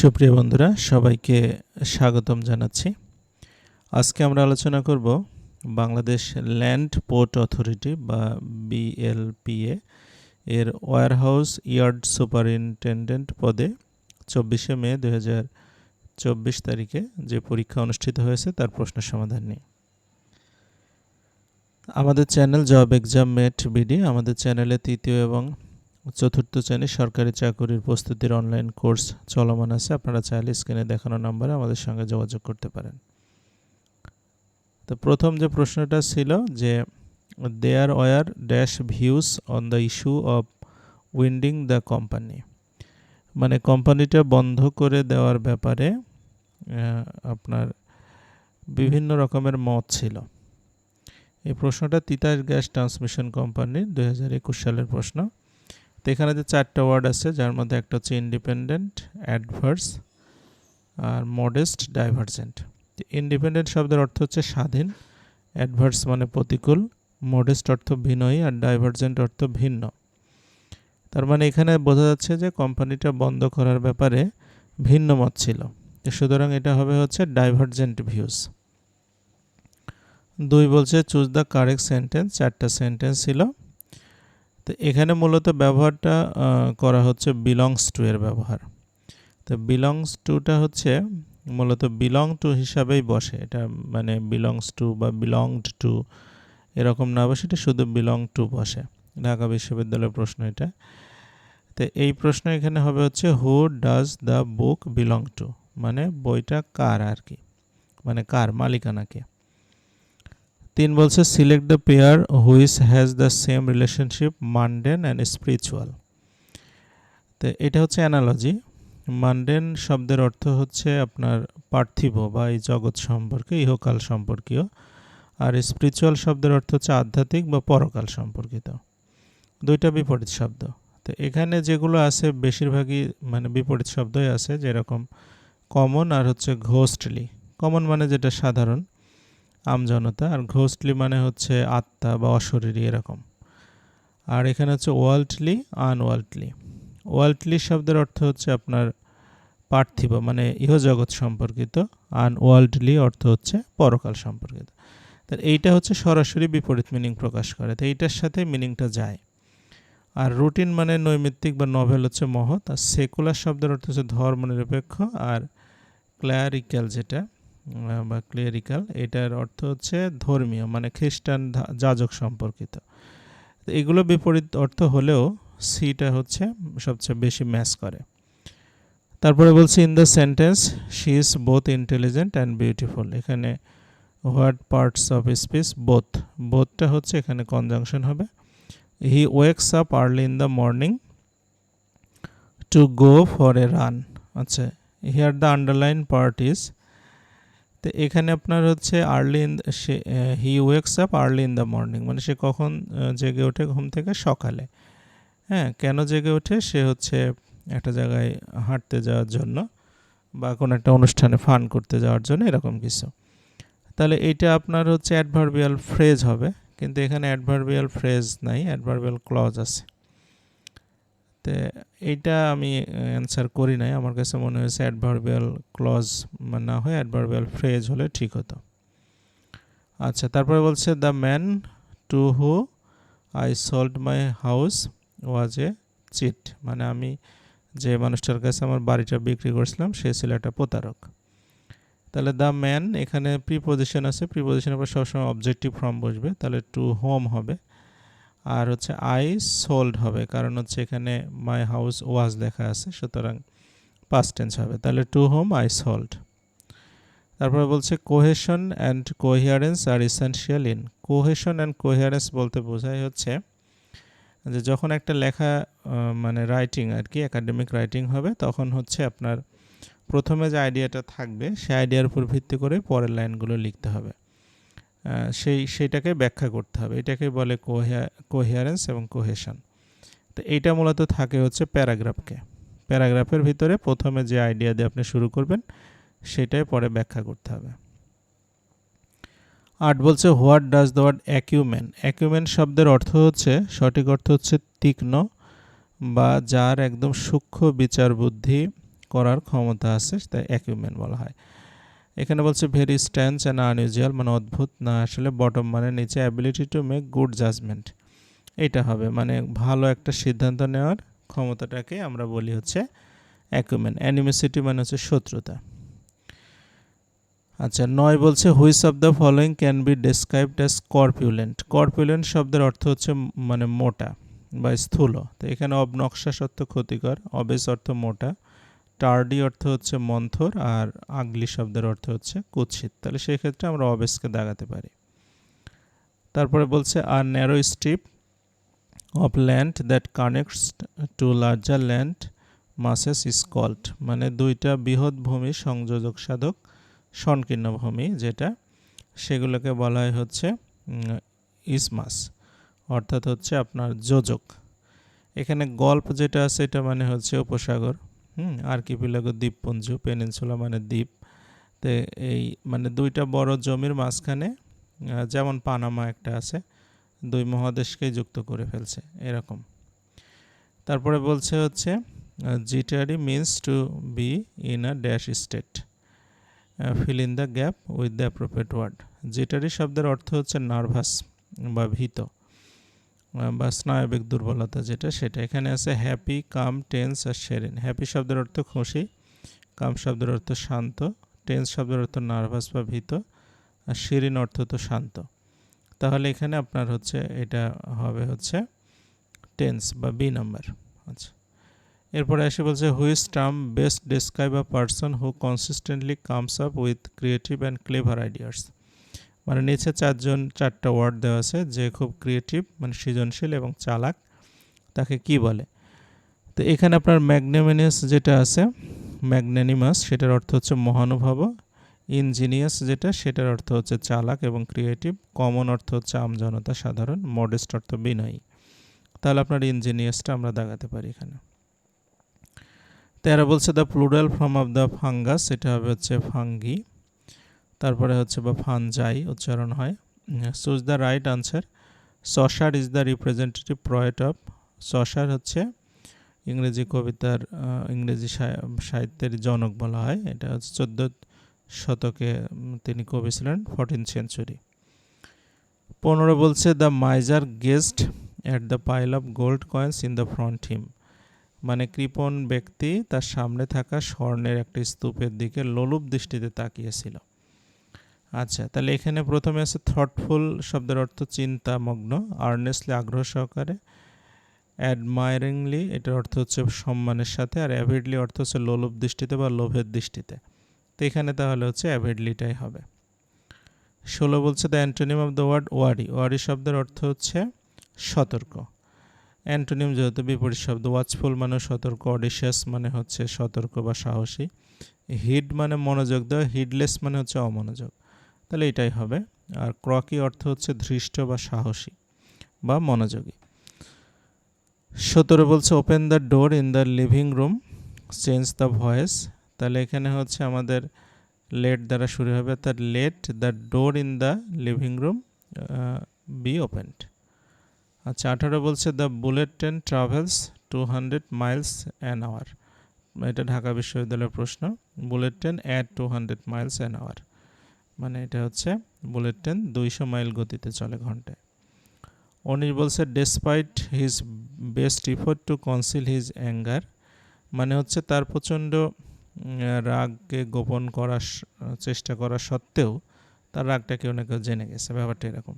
সুপ্রিয় বন্ধুরা, সবাইকে স্বাগতম জানাচ্ছি। আজকে আমরা আলোচনা করব বাংলাদেশ ল্যান্ড পোর্ট অথরিটি বা বিএলপিএ এর ওয়ারহাউস ইয়ার্ড সুপারিনটেন্ডেন্ট পদে চব্বিশে মে দু চব্বিশ তারিখে যে পরীক্ষা অনুষ্ঠিত হয়েছে তার প্রশ্ন সমাধান নিয়ে আমাদের channel job exam mate BD, আমাদের চ্যানেলে তৃতীয় এবং চতুর্থ শ্রেণির সরকারি চাকরির প্রস্তুতির অনলাইন কোর্স চলমান আছে। আপনারা চাইলে স্ক্রিনে দেখানো নম্বরে আমাদের সঙ্গে যোগাযোগ করতে পারেন। তো প্রথম যে প্রশ্নটা ছিল যে there were dash views on the issue of winding the company মানে কোম্পানিটা বন্ধ করে দেওয়ার ব্যাপারে আপনার বিভিন্ন রকমের মত ছিল। এই প্রশ্নটা তিতাস গ্যাস ট্রান্সমিশন কোম্পানির দু হাজার একুশ সালের প্রশ্ন। তো এখানে যে চারটা ওয়ার্ড আছে, যার মধ্যে একটা হচ্ছে ইন্ডিপেন্ডেন্ট অ্যাডভার্স আর মডেস্ট ডাইভার্জেন্ট ইন্ডিপেন্ডেন্ট শব্দের অর্থ হচ্ছে স্বাধীন অ্যাডভার্স মানে প্রতিকূল মডেস্ট অর্থ বিনয়ী আর ডাইভার্জেন্ট অর্থ ভিন্ন। তার মানে এখানে বোঝা যাচ্ছে যে কোম্পানিটা বন্ধ করার ব্যাপারে ভিন্ন মত ছিল। সুতরাং এটা হবে হচ্ছে ডাইভার্জেন্ট ভিউজ দুই বলছে চুজ দ্য কারেক্ট সেন্টেন্স চারটা সেন্টেন্স ছিল। তো এখানে মূলত ব্যবহারটা করা হচ্ছে বিলংস টু এর ব্যবহার। তো বিলংস টুটা হচ্ছে মূলত বিলং টু হিসাবেই বসে। এটা মানে বিলংস টু বা বিলংড টু এরকম না বসে, এটা শুধু বিলং টু বসে। ঢাকা বিশ্ববিদ্যালয়ের প্রশ্ন এটা। তো এই প্রশ্ন এখানে হবে হচ্ছে who does the book belong to মানে বইটা কার আর কি? মানে কার, মালিকানাকে। তিন বলছে select the pair which has the same relationship mundane and spiritual তো এটা হচ্ছে অ্যানালজি মানডেন শব্দের অর্থ হচ্ছে আপনার পার্থিব বা এই জগৎ সম্পর্কে, ইহকাল সম্পর্কীয়। আর স্পিরিচুয়াল শব্দের অর্থ হচ্ছে আধ্যাত্মিক বা পরকাল সম্পর্কিত। দুইটা বিপরীত শব্দ। তো এখানে যেগুলো আছে, বেশিরভাগই মানে বিপরীত শব্দই আছে, যেরকম কমন আর হচ্ছে ঘোস্টলি কমন মানে যেটা সাধারণ। আমজনতা আর ঘোস্টলি মানে হচ্ছে আত্মা বা অশরীরী এরকম। আর এখানে হচ্ছে ওয়ার্ল্ডলি, আনওয়ার্ল্ডলি। ওয়ার্ল্ডলি শব্দের অর্থ হচ্ছে আপনার পার্থিব মানে ইহজগৎ সম্পর্কিত। আনওয়ার্ল্ডলি অর্থ হচ্ছে পরকাল সম্পর্কিত। তো এইটা হচ্ছে সরাসরি বিপরীত মিনিং প্রকাশ করে। তো এইটার সাথে মিনিংটা যায়। আর রুটিন মানে নৈমিত্তিক বা নভেল হচ্ছে মহৎ। আর সেকুলার শব্দের অর্থ হচ্ছে ধর্মনিরপেক্ষ আর ক্ল্যারিক্যাল যেটা বা ক্লিয়ারিক্যাল এটার অর্থ হচ্ছে ধর্মীয় মানে খ্রিস্টান যাজক সম্পর্কিত। এগুলো বিপরীত অর্থ হলেও সিটা হচ্ছে সবচেয়ে বেশি ম্যাচ করে। তারপরে বলছি in the sentence she is both intelligent and beautiful এখানে what parts of speech both বোথটা হচ্ছে এখানে কনজাংশন হবে। He wakes up early in the morning to go for a run আচ্ছা here the underline part is তো এখানে আপনার হচ্ছে early in say he wakes up early in the morning মানে সে কখন জেগে ওঠে ঘুম থেকে সকালে। হ্যাঁ কেন জেগে ওঠে? সে হচ্ছে একটা জায়গায় হাঁটতে যাওয়ার জন্য বা কোনো একটা অনুষ্ঠানে ফান করতে যাওয়ার জন্য এরকম কিছু। তাহলে এইটা আপনার হচ্ছে অ্যাডভার্বিয়াল ফ্রেজ হবে, কিন্তু এখানে অ্যাডভার্বিয়াল ফ্রেজ নাই অ্যাডভার্বিয়াল ক্লজ আছে। তো এইটা আমি অ্যান্সার করি নাই। আমার কাছে মনে হয়েছে অ্যাডভার্বিয়াল ক্লজ না হয় অ্যাডভার্বিয়াল ফ্রেজ হলে ঠিক হতো। আচ্ছা তারপরে বলছে the man to who I sold my house was a cheat মানে আমি যে মানুষটার কাছে আমার বাড়িটা বিক্রি করেছিলাম, সে ছিল একটা প্রতারক। তাহলে দ্য ম্যান এখানে প্রিপোজিশন আছে। প্রিপোজিশনের পর সবসময় অবজেক্টিভ ফর্ম বসবে। তাহলে টু হোম হবে। আর হচ্ছে আই সোল্ড হবে, কারণ হচ্ছে এখানে মাই হাউস ওয়াজ লেখা আছে, সুতরাং পাস্ট টেন্স হবে। তাহলে টু হোম আই সোল্ড তারপরে বলছে cohesion and coherence are essential in cohesion and coherence বলতে বোঝাই হচ্ছে যে যখন একটা লেখা মানে রাইটিং আর কি একাডেমিক রাইটিং হবে, তখন হচ্ছে আপনার প্রথমে যে আইডিয়াটা থাকবে, সেই আইডিয়ার উপর ভিত্তি করে পরের লাইনগুলো লিখতে হবে। সেই সেটাকে ব্যাখ্যা করতে হবে। এটাকে বলে কোহিয়ারেন্স এবং কোহেশন। তো এইটা মূলত থাকে হচ্ছে প্যারাগ্রাফকে। প্যারাগ্রাফের ভিতরে প্রথমে যে আইডিয়া দিয়ে আপনি শুরু করবেন, সেটাই পরে ব্যাখ্যা করতে হবে। আট বলছে, what does the word acumen? Acumen শব্দের অর্থ হচ্ছে, সঠিক অর্থ হচ্ছে তীক্ষ্ণ বা যার একদম সূক্ষ্ম বিচার বুদ্ধি করার ক্ষমতা আছে, তাই অ্যাকিউমেন্ট বলা হয়। এখানে বলছে ভেরি স্ট্যান্স অ্যান্ড আনইউজুয়াল মানে অদ্ভুত, না আসলে বটম মানে নিচে ability to make good judgement এটা হবে মানে ভালো একটা সিদ্ধান্ত নেওয়ার ক্ষমতাটাকে আমরা বলি হচ্ছে অ্যাকুমেন অ্যানিমেসিটি মানে হচ্ছে শত্রুতা। আচ্ছা নয় বলছে which of the following can be described as corpulent corpulent শব্দের অর্থ হচ্ছে মানে মোটা বা স্থূল। তো এখানে অবনকশা সত্য ক্ষতিকর অবেস অর্থ মোটা। টার্ডি অর্থ হচ্ছে মন্থর আর আগলি শব্দের অর্থ হচ্ছে কুৎসিত। তাহলে সেই ক্ষেত্রে আমরা অবেসকে দাগাতে পারি। তারপরে বলছে আর narrow strip of land that connects two larger land masses is মানে দুইটা বৃহৎ ভূমি সংযোজক সাধক সংকীর্ণ ভূমি, যেটা সেগুলোকে বলা হয় হচ্ছে ইসমাস অর্থাৎ হচ্ছে আপনার যোজক। এখানে গল্প যেটা আছে, এটা মানে হচ্ছে উপসাগর। হুম আর্কিপিলাগো দ্বীপপুঞ্জ, পেনিনসুলা মানে দ্বীপ। তো এই মানে দুইটা বড় জমির মাঝখানে যেমন পানামা একটা আছে, দুই মহাদেশকেই যুক্ত করে ফেলছে, এরকম। তারপরে বলছে হচ্ছে jittery means to be in a dash state fill in the gap with the appropriate word jittery শব্দের অর্থ হচ্ছে নার্ভাস বা ভীত। বা স্নায়বিক দুর্বলতা যেটা, সেটা। এখানে আছে হ্যাপি কাম টেন্স আর শেরিন হ্যাপি শব্দের অর্থ খুশি কাম শব্দের অর্থ শান্ত টেন্স শব্দের অর্থ নার্ভাস বা ভীত, আর শিরিন অর্থ তো শান্ত। তাহলে এখানে আপনার হচ্ছে, এটা হবে হচ্ছে টেন্স বা বি নাম্বার আচ্ছা। এরপরে এসে বলছে which term best describe a person who consistently comes up with creative and clever ideas মানে নিচে চারজন, চারটা ওয়ার্ড দেওয়া আছে যে খুব ক্রিয়েটিভ মানে সৃজনশীল এবং চালাক। তাকে কি বলে? তো এখানে আপনার ম্যাগনেমিনিয়াস যেটা আছে ম্যাগনেনিমাস সেটার অর্থ হচ্ছে মহানুভব ইঞ্জিনিয়াস যেটা সেটার অর্থ হচ্ছে চালাক এবং ক্রিয়েটিভ কমন অর্থ হচ্ছে আমজনতা সাধারণ মডেস্ট অর্থ বিনয়ী। তাহলে আপনার ইঞ্জিনিয়াসটা আমরা দেখাতে পারি এখানে। তেরো বলছে the plural form of the fungus এটা হবে হচ্ছে ফাঙ্গি তারপরে হচ্ছে বা ফানজাই উচ্চারণ হয়। Choose the right answer Chaucer is the representative poet of Chaucer হচ্ছে ইংরেজি কবিতার ইংরেজি সাহিত্যের জনক বলা হয়। এটা হচ্ছে চোদ্দ শতকে তিনি কবি ছিলেন ফোরটিন সেঞ্চুরি পনেরো বলছে the miser gazed at the pile of gold coins in the front him মানে কৃপণ ব্যক্তি তার সামনে থাকা স্বর্ণের একটি স্তূপের দিকে লোলুপ দৃষ্টিতে তাকিয়েছিল। আচ্ছা তাহলে এখানে প্রথমে আছে থটফুল শব্দের অর্থ চিন্তামগ্ন আর্নেস্টলি আগ্রহ সহকারে অ্যাডমায়ারিংলি এটার অর্থ হচ্ছে সম্মানের সাথে, আর অ্যাভিডলি অর্থ হচ্ছে লোলুপ দৃষ্টিতে বা লোভের দৃষ্টিতে। তো এখানে তাহলে হচ্ছে অ্যাভিডলিটাই হবে। ষোলো বলছে the antonym of the word wary wary শব্দের অর্থ হচ্ছে সতর্ক। অ্যান্টোনিম যেহেতু বিপরীত শব্দ ওয়াচফুল মানে সতর্ক অডিশিয়াস মানে হচ্ছে সতর্ক বা সাহসী। হিড মানে মনোযোগ দেওয়া হিডলেস মানে হচ্ছে অমনোযোগ। তাহলে এটাই হবে। আর ক্রকি অর্থ হচ্ছে ধৃষ্ট বা সাহসী বা মনোযোগী। সতেরো বলছে open the door in the living room change the voice তাহলে এখানে হচ্ছে আমাদের লেট দ্বারা শুরু হবে তার let the door in the living room be opened আচ্ছা আঠারো বলছে the bullet train travels two hundred miles an hour এটা ঢাকা বিশ্ববিদ্যালয়ের প্রশ্ন। Bullet train at two hundred miles an hour মানে এটা হচ্ছে বুলেট ট্রেন দুইশো মাইল গতিতে চলে ঘন্টায়। উনিশ বলছে despite his best effort to conceal his anger মানে হচ্ছে তার প্রচণ্ড রাগকে গোপন করার চেষ্টা করা সত্ত্বেও তার রাগটা কেউ না কেউ জেনে গেছে। ব্যাপারটা এরকম।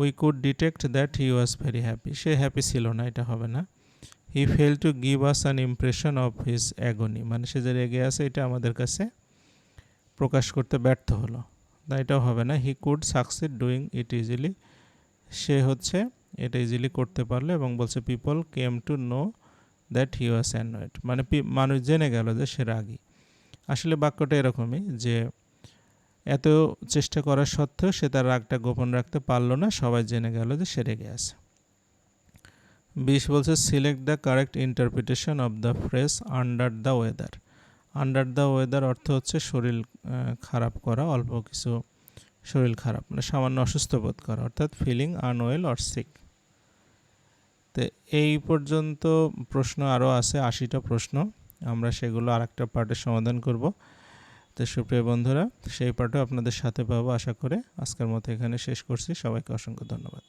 We could detect that he was very happy say happy ছিল না, এটা হবে না। He fail to give us an impression of his agony মানে সে যে রেগে আছে, এটা আমাদের কাছে প্রকাশ করতে ব্যর্থ হলো। না, এটাও হবে না। He could succeed doing it easily সে হচ্ছে, এটা ইজিলি করতে পারল এবং বলছে people came to know that he was annoyed মানে মানুষ জেনে গেল যে সে রাগী। আসলে বাক্যটা এরকমই যে, এত চেষ্টা করার সত্ত্বেও সে তার রাগটা গোপন রাখতে পারল না, সবাই জেনে গেল যে সে রেগে আছে। বিশ বলছে select the correct interpretation of the phrase under the weather under the weather অর্থ হচ্ছে শরীর খারাপ করা, অল্প কিছু শরীর খারাপ মানে সামান্য অসুস্থ বোধ করা, অর্থাৎ ফিলিং আনওয়েল অর সিক তো এই পর্যন্ত প্রশ্ন আরও আছে, আশিটা প্রশ্ন, আমরা সেগুলো আর একটা পার্টের সমাধান করব। তো সুপ্রিয় বন্ধুরা, সেই পার্টও আপনাদের সাথে পাবো, আশা করে আজকের মতো এখানে শেষ করছি, সবাইকে অসংখ্য ধন্যবাদ।